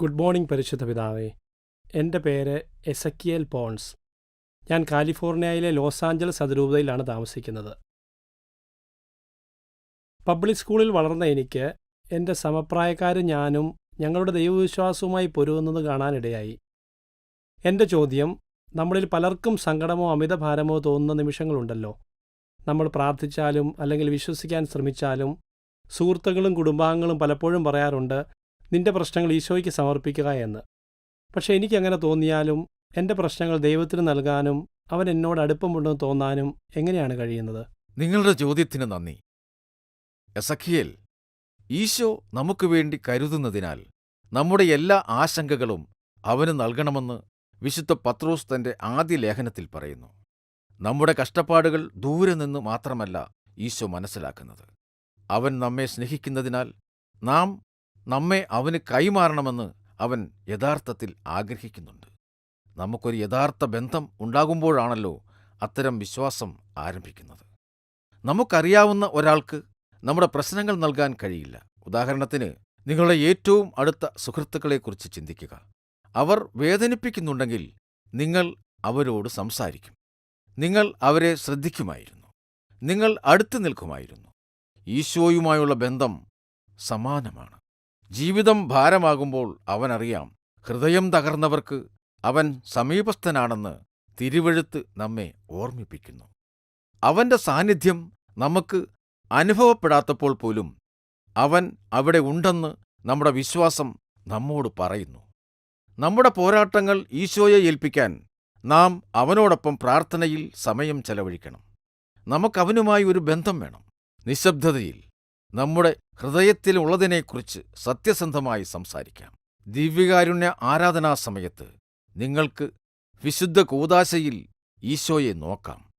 Good morning പരിശുദ്ധ പിതാവേ. എന്റെ പേര് എസക്കിയൽ പോൺസ്. ഞാൻ കാലിഫോർണിയയിലെ ലോസ് ആഞ്ചലസ് അതിരൂപതയിലാണ് താമസിക്കുന്നത്. പബ്ലിക് സ്കൂളിൽ വളർന്ന എനിക്ക് എന്റെ സമപ്രായക്കാരും ഞാനും ഞങ്ങളുടെ ദൈവവിശ്വാസവുമായി പൊരുവുന്നത് കാണാനിടയായി. എന്റെ ചോദ്യം നമ്മളിൽ പലർക്കും സങ്കടമോ അമിതഭാരമോ തോന്നുന്ന നിമിഷങ്ങളുണ്ടല്ലോ. നമ്മൾ പ്രാർത്ഥിച്ചാലും അല്ലെങ്കിൽ വിശ്വസിക്കാൻ ശ്രമിച്ചാലും സുഹൃത്തുക്കളും കുടുംബാംഗങ്ങളും പലപ്പോഴും പറയാറുണ്ട് നിന്റെ പ്രശ്നങ്ങൾ ഈശോയ്ക്ക് സമർപ്പിക്കുക എന്ന്. പക്ഷെ എനിക്കങ്ങനെ തോന്നിയാലും എന്റെ പ്രശ്നങ്ങൾ ദൈവത്തിന് നൽകാനും അവൻ എന്നോട് അടുപ്പമുണ്ടെന്ന് തോന്നാനും എങ്ങനെയാണ് കഴിയുന്നത്? നിങ്ങളുടെ ചോദ്യത്തിന് നന്ദി. എസഖിയേൽ ഈശോ നമുക്ക് വേണ്ടി കരുതുന്നതിനാൽ നമ്മുടെ എല്ലാ ആശങ്കകളും അവന് നൽകണമെന്ന് വിശുദ്ധ പത്രോസ് തന്റെ ആദ്യ ലേഖനത്തിൽ പറയുന്നു. നമ്മുടെ കഷ്ടപ്പാടുകൾ ദൂരെ നിന്ന് മാത്രമല്ല ഈശോ മനസ്സിലാക്കുന്നത്. അവൻ നമ്മെ സ്നേഹിക്കുന്നതിനാൽ നാം നമ്മെ അവന് കൈമാറണമെന്ന് അവൻ യഥാർത്ഥത്തിൽ ആഗ്രഹിക്കുന്നുണ്ട്. നമുക്കൊരു യഥാർത്ഥ ബന്ധം ഉണ്ടാകുമ്പോഴാണല്ലോ അത്തരം വിശ്വാസം ആരംഭിക്കുന്നത്. നമുക്കറിയാവുന്ന ഒരാൾക്ക് നമ്മുടെ പ്രശ്നങ്ങൾ നൽകാൻ കഴിയില്ല. ഉദാഹരണത്തിന് നിങ്ങളുടെ ഏറ്റവും അടുത്ത സുഹൃത്തുക്കളെക്കുറിച്ച് ചിന്തിക്കുക. അവർ വേദനിപ്പിക്കുന്നുണ്ടെങ്കിൽ നിങ്ങൾ അവരോട് സംസാരിക്കും. നിങ്ങൾ അവരെ ശ്രദ്ധിക്കുമായിരുന്നു. നിങ്ങൾ അടുത്തു നിൽക്കുമായിരുന്നു. ഈശോയുമായുള്ള ബന്ധം സമാനമാണ്. ജീവിതം ഭാരമാകുമ്പോൾ അവനറിയാം. ഹൃദയം തകർന്നവർക്ക് അവൻ സമീപസ്ഥനാണെന്ന് തിരുവഴുത്ത് നമ്മെ ഓർമ്മിപ്പിക്കുന്നു. അവന്റെ സാന്നിധ്യം നമുക്ക് അനുഭവപ്പെടാത്തപ്പോൾ പോലും അവൻ അവിടെ ഉണ്ടെന്ന് നമ്മുടെ വിശ്വാസം നമ്മോട് പറയുന്നു. നമ്മുടെ പോരാട്ടങ്ങൾ ഈശോയെ ഏൽപ്പിക്കാൻ നാം അവനോടൊപ്പം പ്രാർത്ഥനയിൽ സമയം ചെലവഴിക്കണം. നമുക്കവനുമായി ഒരു ബന്ധം വേണം. നിശബ്ദതയിൽ നമ്മുടെ ഹൃദയത്തിലുള്ളതിനെക്കുറിച്ച് സത്യസന്ധമായി സംസാരിക്കാം. ദിവ്യകാരുണ്യ ആരാധനാ സമയത്ത് നിങ്ങൾക്ക് വിശുദ്ധ കൂതാശയിൽ ഈശോയെ നോക്കാം.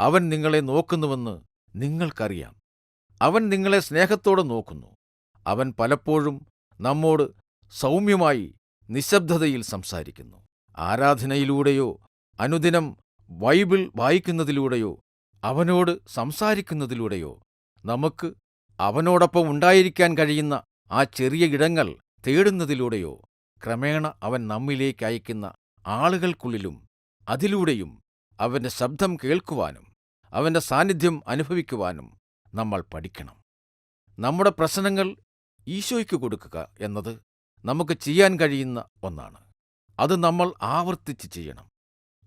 അവൻ നിങ്ങളെ നോക്കുന്നുവെന്ന് നിങ്ങൾക്കറിയാം. അവൻ നിങ്ങളെ സ്നേഹത്തോടെ നോക്കുന്നു. അവൻ പലപ്പോഴും നമ്മോട് സൗമ്യമായി നിശബ്ദതയിൽ സംസാരിക്കുന്നു. ആരാധനയിലൂടെയോ അനുദിനം ബൈബിൾ വായിക്കുന്നതിലൂടെയോ അവനോട് സംസാരിക്കുന്നതിലൂടെയോ നമുക്ക് അവനോടൊപ്പം ഉണ്ടായിരിക്കാൻ കഴിയുന്ന ആ ചെറിയ ഇടങ്ങൾ തേടുന്നതിലൂടെയോ ക്രമേണ അവൻ നമ്മിലേക്ക് അയക്കുന്ന ആളുകൾക്കുള്ളിലും അതിലൂടെയും അവന്റെ ശബ്ദം കേൾക്കുവാനും അവന്റെ സാന്നിധ്യം അനുഭവിക്കുവാനും നമ്മൾ പഠിക്കണം. നമ്മുടെ പ്രശ്നങ്ങൾ ഈശോയ്ക്ക് കൊടുക്കുക എന്നത് നമുക്ക് ചെയ്യാൻ കഴിയുന്ന ഒന്നാണ്. അത് നമ്മൾ ആവർത്തിച്ച് ചെയ്യണം.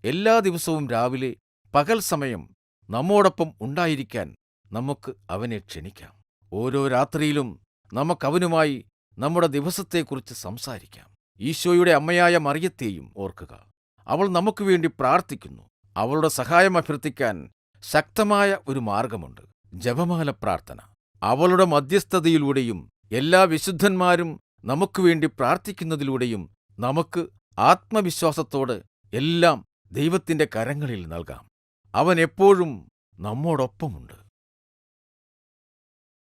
എല്ലാ ദിവസവും രാവിലെ പകൽ സമയം നമ്മോടൊപ്പം ഉണ്ടായിരിക്കാൻ നമുക്ക് അവനെ ക്ഷണിക്കാം. ഓരോ രാത്രിയിലും നമുക്കവനുമായി നമ്മുടെ ദിവസത്തെക്കുറിച്ച് സംസാരിക്കാം. ഈശോയുടെ അമ്മയായ മറിയത്തെയും ഓർക്കുക. അവൾ നമുക്ക് വേണ്ടി പ്രാർത്ഥിക്കുന്നു. അവളുടെ സഹായം അഭ്യർത്ഥിക്കാൻ ശക്തമായ ഒരു മാർഗമുണ്ട്. ജപമാല പ്രാർത്ഥന. അവളുടെ മധ്യസ്ഥതയിലൂടെയും എല്ലാ വിശുദ്ധന്മാരും നമുക്ക് വേണ്ടി പ്രാർത്ഥിക്കുന്നതിലൂടെയും നമുക്ക് ആത്മവിശ്വാസത്തോട് എല്ലാം ദൈവത്തിന്റെ കരങ്ങളിൽ നൽകാം. അവൻ എപ്പോഴും നമ്മോടൊപ്പമുണ്ട്.